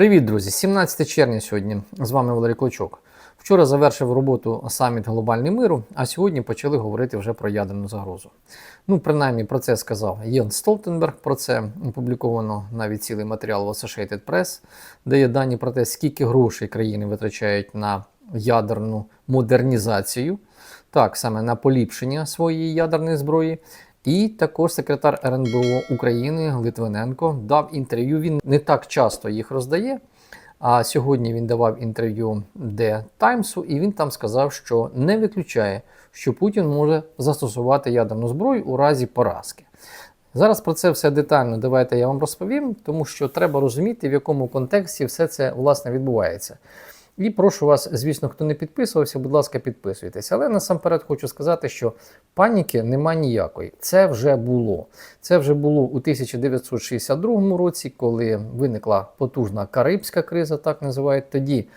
Привіт, друзі! 17 червня сьогодні. З вами Валерій Клочок. Вчора завершив роботу саміт Глобальний миру, а сьогодні почали говорити вже про ядерну загрозу. Ну, принаймні, про це сказав Єн Столтенберг. Про це опубліковано навіть цілий матеріал в Associated Press, де є дані про те, скільки грошей країни витрачають на ядерну модернізацію, так саме на поліпшення своєї ядерної зброї. І також секретар РНБО України Литвиненко дав інтерв'ю. Він не так часто їх роздає. А сьогодні він давав інтерв'ю The Таймсу, і він там сказав, що не виключає, що Путін може застосувати ядерну зброю у разі поразки. Зараз про це все детально давайте я вам розповім, тому що треба розуміти, в якому контексті все це власне відбувається. І прошу вас, звісно, хто не підписувався, будь ласка, підписуйтесь. Але насамперед хочу сказати, що паніки нема ніякої. Це вже було. Це вже було у 1962 році, коли виникла потужна Карибська криза, так називають тоді.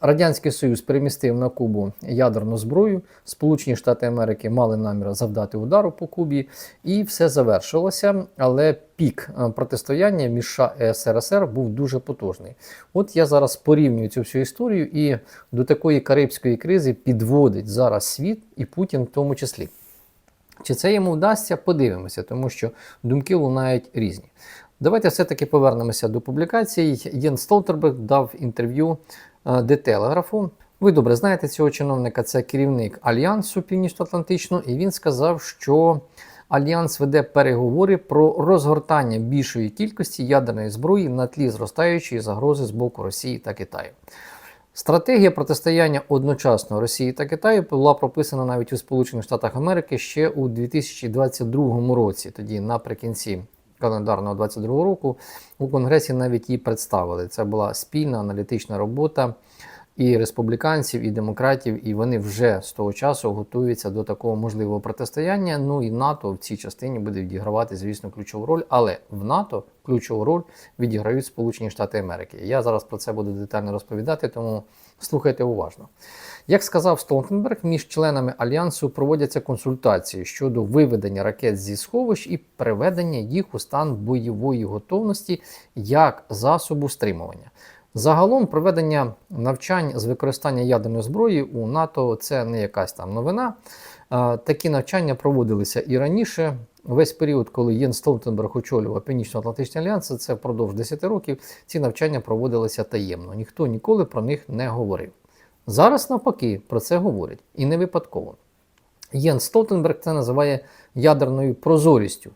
Радянський Союз перемістив на Кубу ядерну зброю. Сполучені Штати Америки мали намір завдати удару по Кубі, і все завершилося. Але пік протистояння між США і СРСР був дуже потужний. От я зараз порівнюю цю всю історію, і до такої карибської кризи підводить зараз світ і Путін в тому числі. Чи це йому вдасться, подивимося, тому що думки лунають різні. Давайте все-таки повернемося до публікацій. Єн Столтерберг дав інтерв'ю де Телеграфу. Ви добре знаєте цього чиновника, це керівник Альянсу Північно-Атлантичного, і він сказав, що Альянс веде переговори про розгортання більшої кількості ядерної зброї на тлі зростаючої загрози з боку Росії та Китаю. Стратегія протистояння одночасно Росії та Китаю була прописана навіть у Сполучених Штатах Америки ще у 2022 році, тоді наприкінці календарного 22 року у Конгресі навіть її представили. Це була спільна аналітична робота і республіканців, і демократів, і вони вже з того часу готуються до такого можливого протистояння. Ну і НАТО в цій частині буде відігравати, звісно, ключову роль, але в НАТО ключову роль відіграють Сполучені Штати Америки. Я зараз про це буду детально розповідати, тому слухайте уважно. Як сказав Столтенберг, між членами альянсу проводяться консультації щодо виведення ракет зі сховищ і приведення їх у стан бойової готовності як засобу стримування. Загалом проведення навчань з використання ядерної зброї у НАТО це не якась там новина. Такі навчання проводилися і раніше. Весь період, коли Єн Столтенберг очолював Північно-Атлантичний альянс, це впродовж 10 років. Ці навчання проводилися таємно. Ніхто ніколи про них не говорив. Зараз навпаки про це говорять і не випадково. Єн Столтенберг це називає ядерною прозорістю,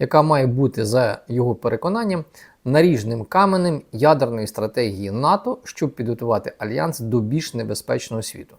яка має бути, за його переконанням, наріжним каменем ядерної стратегії НАТО, щоб підготувати альянс до більш небезпечного світу.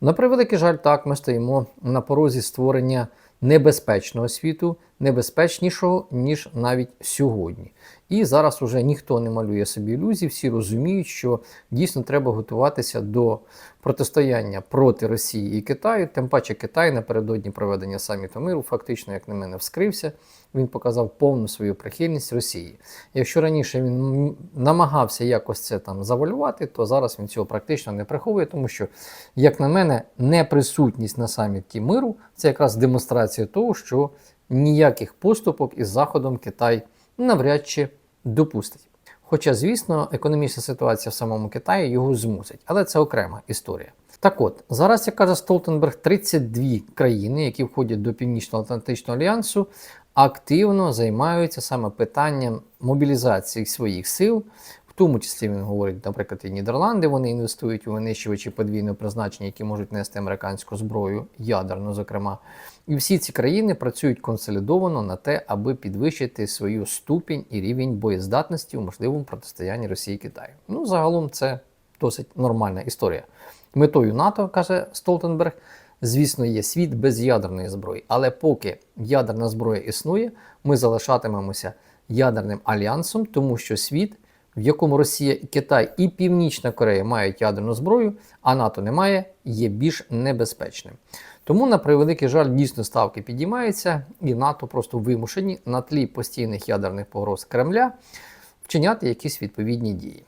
На превеликий жаль, так ми стоїмо на порозі створення небезпечного світу, небезпечнішого, ніж навіть сьогодні. І зараз уже ніхто не малює собі ілюзій, всі розуміють, що дійсно треба готуватися до протистояння проти Росії і Китаю. Тим паче Китай напередодні проведення саміту миру, фактично, як на мене, вскрився. Він показав повну свою прихильність Росії. Якщо раніше він намагався якось це там завалювати, то зараз він цього практично не приховує, тому що, як на мене, неприсутність на саміті миру це якраз демонстрація того, що ніяких поступок із Заходом Китай навряд чи допустить. Хоча, звісно, економічна ситуація в самому Китаї його змусить, але це окрема історія. Так от, зараз, як каже Столтенберг, 32 країни, які входять до Північно-Атлантичного альянсу, активно займаються саме питанням мобілізації своїх сил. В тому числі він говорить, наприклад, і Нідерланди вони інвестують у винищувачі подвійного призначення, які можуть нести американську зброю, ядерну, зокрема. І всі ці країни працюють консолідовано на те, аби підвищити свою ступінь і рівень боєздатності у можливому протистоянні Росії і Китаю. Ну, загалом, це досить нормальна історія. Метою НАТО, каже Столтенберг, звісно, є світ без ядерної зброї. Але поки ядерна зброя існує, ми залишатимемося ядерним альянсом, тому що світ, в якому Росія, Китай і Північна Корея мають ядерну зброю, а НАТО не має, є більш небезпечним. Тому, на превеликий жаль, дійсно ставки підіймаються, і НАТО просто вимушені на тлі постійних ядерних погроз Кремля вчиняти якісь відповідні дії.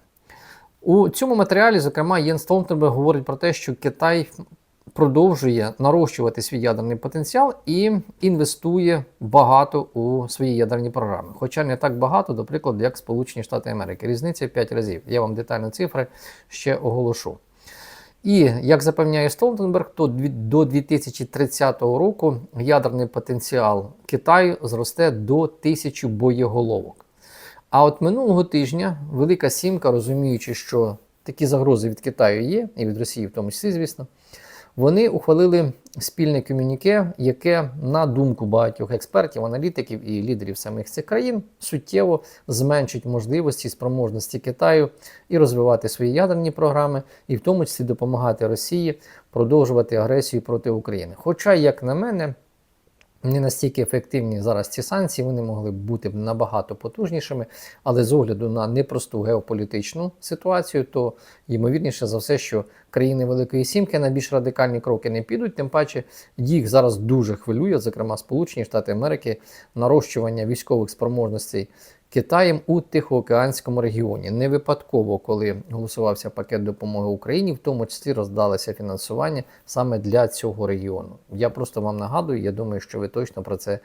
У цьому матеріалі, зокрема, Єн Столтенберг говорить про те, що Китай продовжує нарощувати свій ядерний потенціал і інвестує багато у свої ядерні програми. Хоча не так багато, до прикладу, як Сполучені Штати Америки. Різниця 5 разів. Я вам детальні цифри ще оголошу. І як запевняє Столтенберг, то до 2030 року ядерний потенціал Китаю зросте до тисячі боєголовок. А от минулого тижня Велика Сімка, розуміючи, що такі загрози від Китаю є, і від Росії в тому числі, звісно, вони ухвалили спільне комюніке, яке, на думку багатьох експертів, аналітиків і лідерів самих цих країн, суттєво зменшить можливості і спроможності Китаю і розвивати свої ядерні програми, і в тому числі допомагати Росії продовжувати агресію проти України. Хоча, як на мене, не настільки ефективні зараз ці санкції, вони могли б бути набагато потужнішими, але з огляду на непросту геополітичну ситуацію, то ймовірніше за все, що країни Великої Сімки на більш радикальні кроки не підуть. Тим паче їх зараз дуже хвилює, зокрема Сполучені Штати Америки, нарощування військових спроможностей. Китаєм у Тихоокеанському регіоні не випадково, коли голосувався пакет допомоги Україні, в тому числі роздалося фінансування саме для цього регіону. Я просто вам нагадую, я думаю, що ви точно про це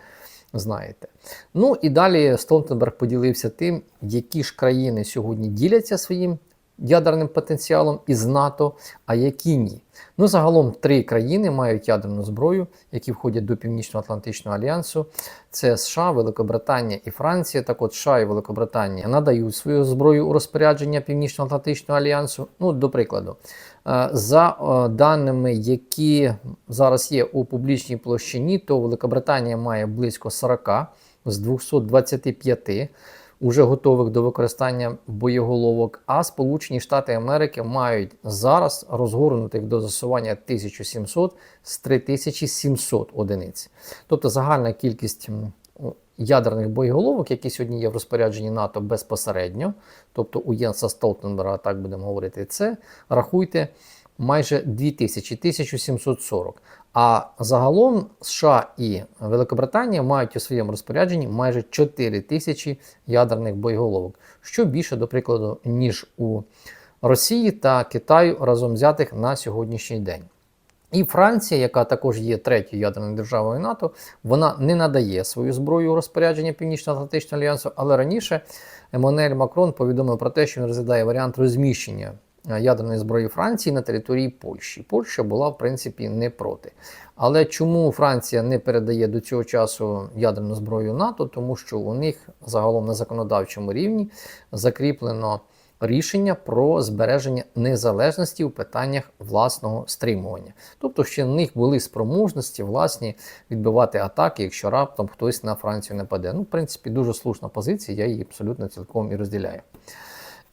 знаєте. Ну і далі Столтенберг поділився тим, які ж країни сьогодні діляться своїм ядерним потенціалом із НАТО, а які ні. Ну, загалом три країни мають ядерну зброю, які входять до Північно-Атлантичного альянсу. Це США, Великобританія і Франція. Так от США і Великобританія надають свою зброю у розпорядження Північно-Атлантичного альянсу. Ну, до прикладу, е, за е, даними, які зараз є у публічній площині, то Великобританія має близько 40 з 225 уже готових до використання боєголовок, а Сполучені Штати Америки мають зараз розгорнутих до засування 1700 з 3700 одиниць. Тобто загальна кількість ядерних боєголовок, які сьогодні є в розпорядженні НАТО безпосередньо, тобто у Єнса Столтенберга, так будемо говорити, це рахуйте майже 2000, 1740. А загалом США і Великобританія мають у своєму розпорядженні майже 4 тисячі ядерних боєголовок, що більше, до прикладу, ніж у Росії та Китаю разом взятих на сьогоднішній день. І Франція, яка також є третьою ядерною державою НАТО, вона не надає свою зброю у розпорядження Північно-Атлантичного альянсу, але раніше Еммануель Макрон повідомив про те, що він розглядає варіант розміщення ядерної зброї Франції на території Польщі. Польща була, в принципі, не проти. Але чому Франція не передає до цього часу ядерну зброю НАТО? Тому що у них загалом на законодавчому рівні закріплено рішення про збереження незалежності у питаннях власного стримування. Тобто, ще в них були спроможності власні відбивати атаки, якщо раптом хтось на Францію нападе. Ну, в принципі, дуже слушна позиція, я її абсолютно цілком і розділяю.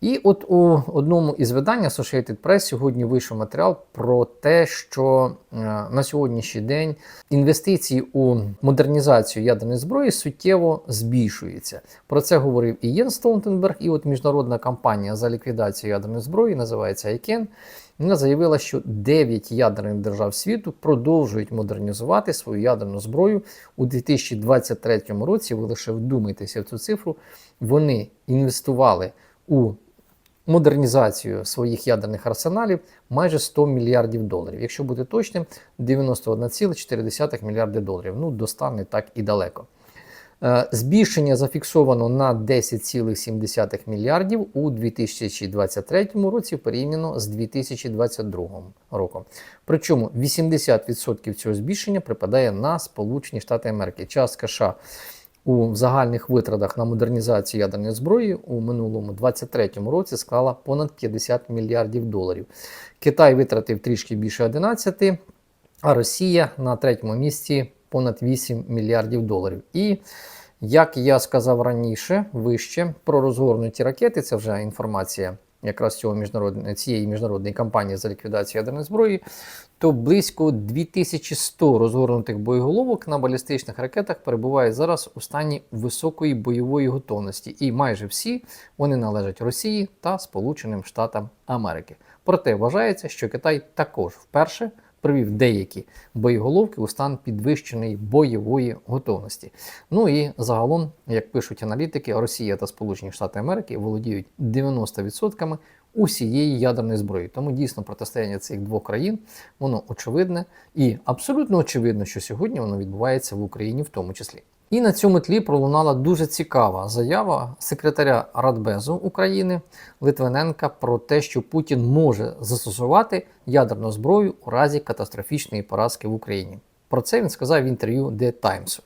І от у одному із видань Associated Press сьогодні вийшов матеріал про те, що е, на сьогоднішній день інвестиції у модернізацію ядерної зброї суттєво збільшуються. Про це говорив і Єн Столтенберг, і от міжнародна кампанія за ліквідацію ядерної зброї називається ICANN. Вона заявила, що 9 ядерних держав світу продовжують модернізувати свою ядерну зброю у 2023 році. Ви лише вдумайтеся в цю цифру. Вони інвестували у модернізацію своїх ядерних арсеналів майже 100 мільярдів доларів. Якщо бути точним, 91,4 мільярди доларів. Ну, до 100 не так і далеко. Е, Збільшення зафіксовано на 10,7 мільярдів у 2023 році порівняно з 2022 роком. Причому 80% цього збільшення припадає на Сполучені Штати Америки. Частка США у загальних витратах на модернізацію ядерної зброї у минулому 2023 році склала понад 50 мільярдів доларів. Китай витратив трішки більше 11, а Росія на третьому місці понад 8 мільярдів доларів. І як я сказав раніше, вище про розгорнуті ракети, це вже інформація якраз цього міжнародної, цієї міжнародної кампанії за ліквідацію ядерної зброї, то близько 2100 розгорнутих боєголовок на балістичних ракетах перебуває зараз у стані високої бойової готовності, і майже всі вони належать Росії та Сполученим Штатам Америки. Проте вважається, що Китай також вперше привів деякі боєголовки у стан підвищеної бойової готовності. Ну і загалом, як пишуть аналітики, Росія та Сполучені Штати Америки володіють 90% усієї ядерної зброї. Тому дійсно протистояння цих двох країн воно очевидне і абсолютно очевидно, що сьогодні воно відбувається в Україні в тому числі. І на цьому тлі пролунала дуже цікава заява секретаря Радбезу України Литвиненка про те, що Путін може застосувати ядерну зброю у разі катастрофічної поразки в Україні. Про це він сказав в інтерв'ю The Times.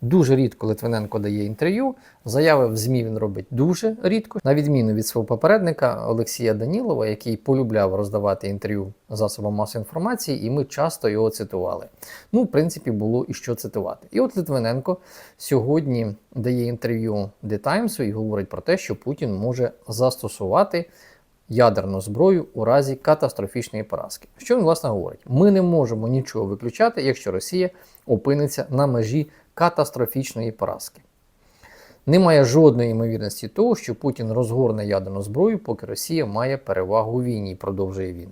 Дуже рідко Литвиненко дає інтерв'ю. Заяви в ЗМІ він робить дуже рідко, на відміну від свого попередника Олексія Данілова, який полюбляв роздавати інтерв'ю засобам масової інформації, і ми часто його цитували. Ну, в принципі, було і що цитувати. І от Литвиненко сьогодні дає інтерв'ю The Times і говорить про те, що Путін може застосувати ядерну зброю у разі катастрофічної поразки. Що він власне говорить? Ми не можемо нічого виключати, якщо Росія опиниться на межі катастрофічної поразки. Немає жодної ймовірності того, що Путін розгорне ядерну зброю, поки Росія має перевагу у війні, продовжує він.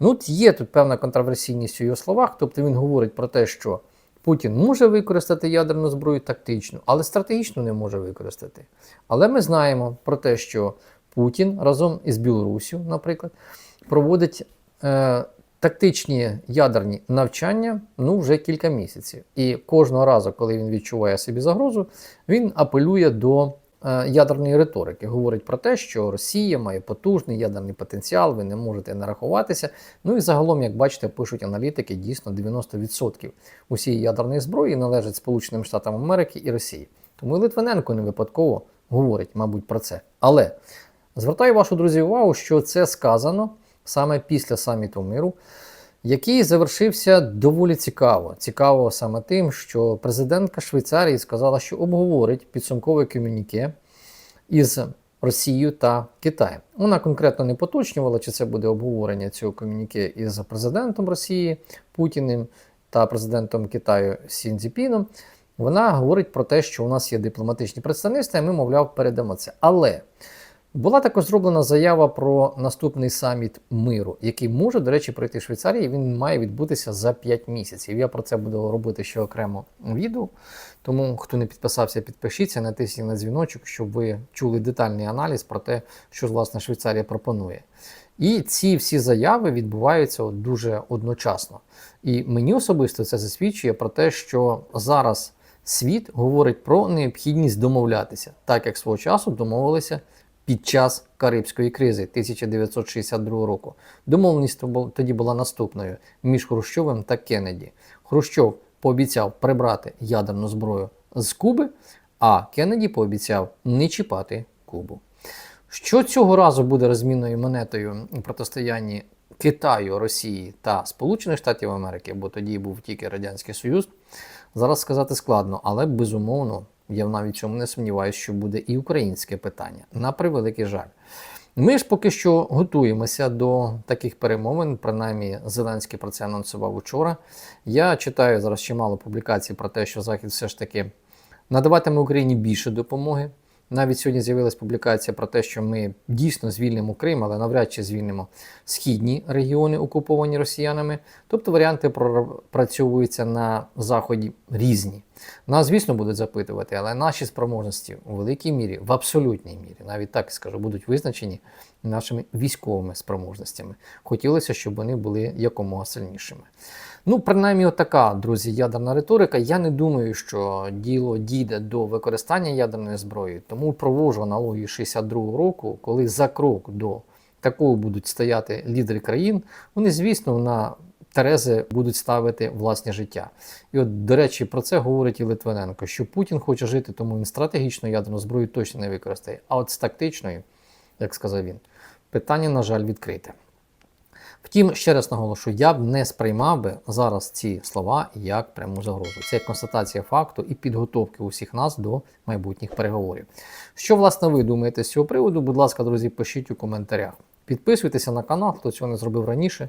Ну, є тут певна контроверсійність у його словах, тобто він говорить про те, що Путін може використати ядерну зброю тактично, але стратегічно не може використати. Але ми знаємо про те, що Путін разом із Білоруссю, наприклад, проводить е, тактичні ядерні навчання ну, вже кілька місяців. І кожного разу, коли він відчуває собі загрозу, він апелює до е, ядерної риторики. Говорить про те, що Росія має потужний ядерний потенціал, ви не можете не рахуватися. Ну і загалом, як бачите, пишуть аналітики, дійсно 90% усієї ядерної зброї належать Сполученим Штатам Америки і Росії. Тому Литвиненко не випадково говорить, мабуть, про це. Але звертаю вашу друзі увагу, що це сказано саме після саміту миру, який завершився доволі цікаво. Цікаво саме тим, що президентка Швейцарії сказала, що обговорить підсумкове комюніке із Росією та Китаєм. Вона конкретно не поточнювала, чи це буде обговорення цього комюніке із президентом Росії Путіним та президентом Китаю Сін Цзіпіном. Вона говорить про те, що у нас є дипломатичні представництва, і ми, мовляв, передамо це. Але була також зроблена заява про наступний саміт миру, який може, до речі, пройти в Швейцарії. Він має відбутися за 5 місяців. Я про це буду робити ще окремо відео. Тому, хто не підписався, підпишіться, натисніть на дзвіночок, щоб ви чули детальний аналіз про те, що власне Швейцарія пропонує. І ці всі заяви відбуваються дуже одночасно. І мені особисто це засвідчує про те, що зараз світ говорить про необхідність домовлятися, так як свого часу домовилися під час Карибської кризи 1962 року. Домовленість тоді була наступною між Хрущовим та Кеннеді. Хрущов пообіцяв прибрати ядерну зброю з Куби, а Кеннеді пообіцяв не чіпати Кубу. Що цього разу буде розмінною монетою у протистоянні Китаю, Росії та Сполучених Штатів Америки, бо тоді був тільки Радянський Союз, зараз сказати складно, але безумовно я навіть цьому не сумніваюся, що буде і українське питання. На превеликий жаль. Ми ж поки що готуємося до таких перемовин, принаймні Зеленський про це анонсував учора. Я читаю зараз чимало публікацій про те, що Захід все ж таки надаватиме Україні більше допомоги. Навіть сьогодні з'явилася публікація про те, що ми дійсно звільнимо Крим, але навряд чи звільнимо східні регіони, окуповані росіянами. Тобто варіанти пропрацьовуються на заході різні. Нас, звісно, будуть запитувати, але наші спроможності у великій мірі, в абсолютній мірі, навіть так скажу, будуть визначені нашими військовими спроможностями. Хотілося, щоб вони були якомога сильнішими. Ну, принаймні, отака, друзі, ядерна риторика. Я не думаю, що діло дійде до використання ядерної зброї, тому провожу аналогію 62-го року, коли за крок до такого будуть стояти лідери країн, вони, звісно, на Терези будуть ставити власне життя. І от, до речі, про це говорить і Литвиненко, що Путін хоче жити, тому він стратегічну ядерну зброю точно не використає. А от з тактичною, як сказав він, питання, на жаль, відкрите. Втім, ще раз наголошую, я б не сприймав би зараз ці слова як пряму загрозу. Це констатація факту і підготовки усіх нас до майбутніх переговорів. Що, власне, ви думаєте з цього приводу? Будь ласка, друзі, пишіть у коментарях. Підписуйтеся на канал, хто цього не зробив раніше.